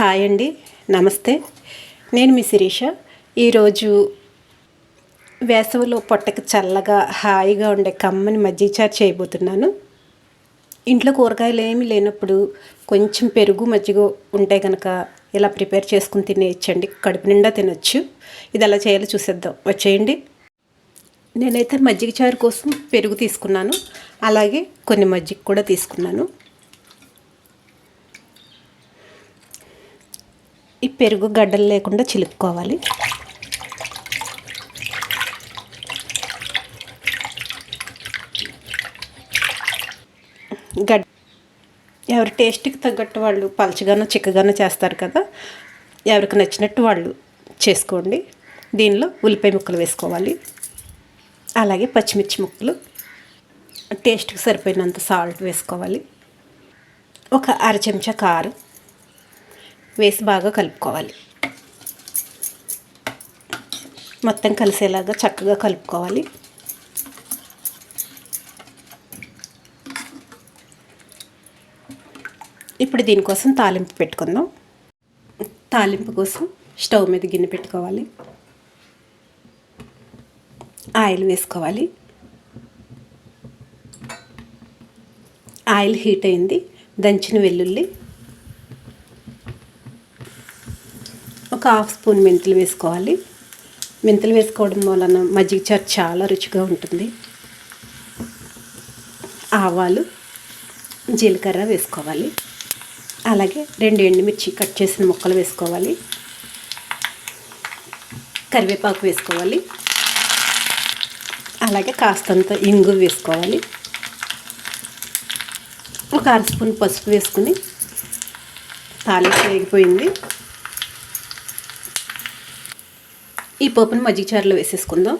Hi అండి. నమస్తే. నేను మీ శిరీష. ఈరోజు వేసవిలో పొట్టకి చల్లగా హాయిగా ఉండే కమ్మని మజ్జిగ చారు చేయబోతున్నాను. ఇంట్లో కూరగాయలు ఏమీ లేనప్పుడు కొంచెం పెరుగు మజ్జిగ ఉంటే కనుక ఇలా ప్రిపేర్ చేసుకుని తినేయచ్చండి. కడుపు నిండా తినొచ్చు. ఇది ఎలా చేయాలో చూసేద్దాం. వచ్చేయండి. నేనైతే మజ్జిగ చారు కోసం పెరుగు తీసుకున్నాను. అలాగే కొన్ని మజ్జిగ కూడా తీసుకున్నాను. ఈ పెరుగు గడ్డలు లేకుండా చిలుక్కోవాలి. గడ్ ఎవరి టేస్ట్కి తగ్గట్టు వాళ్ళు పలచగానో చిక్కగానో చేస్తారు కదా ఎవరికి నచ్చినట్టు వాళ్ళు చేసుకోండి. దీనిలో ఉల్లిపాయ ముక్కలు వేసుకోవాలి. అలాగే పచ్చిమిర్చి ముక్కలు టేస్ట్కి సరిపోయినంత సాల్ట్ వేసుకోవాలి. ఒక అర చెంచా కారం వేసి బాగా కలుపుకోవాలి. మొత్తం కలిసేలాగా చక్కగా కలుపుకోవాలి. ఇప్పుడు దీనికోసం తాలింపు పెట్టుకుందాం. తాలింపు కోసం స్టవ్ మీద గిన్నె పెట్టుకోవాలి. ఆయిల్ వేసుకోవాలి. ఆయిల్ హీట్ అయింది. దంచిన వెల్లుల్లి ఒక హాఫ్ స్పూన్ మెంతులు వేసుకోవాలి. మెంతులు వేసుకోవడం వలన మజ్జిగ చారు చాలా రుచిగా ఉంటుంది. ఆవాలు జీలకర్ర వేసుకోవాలి. అలాగే రెండు ఎండుమిర్చి కట్ చేసిన ముక్కలు వేసుకోవాలి. కరివేపాకు వేసుకోవాలి. అలాగే కాస్తంత ఇంగు వేసుకోవాలి. ఒక అర స్పూన్ పసుపు వేసుకుని తాలింపు వేగిపోయింది. ఈ పోపును మజ్జిగ చారులో వేసేసుకుందాం.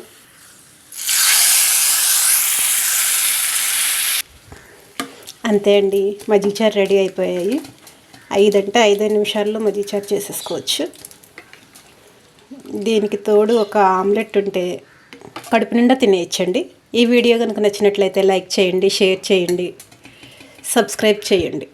అంతే అండి మజ్జిగ చారు రెడీ అయిపోయాయి. ఐదంటే ఐదు నిమిషాల్లో మజ్జిగ చారు చేసేసుకోవచ్చు. దీనికి తోడు ఒక ఆమ్లెట్ ఉంటే కడుపు నిండా తినేయచ్చండి. ఈ వీడియో కనుక నచ్చినట్లయితే లైక్ చేయండి షేర్ చేయండి సబ్స్క్రైబ్ చేయండి.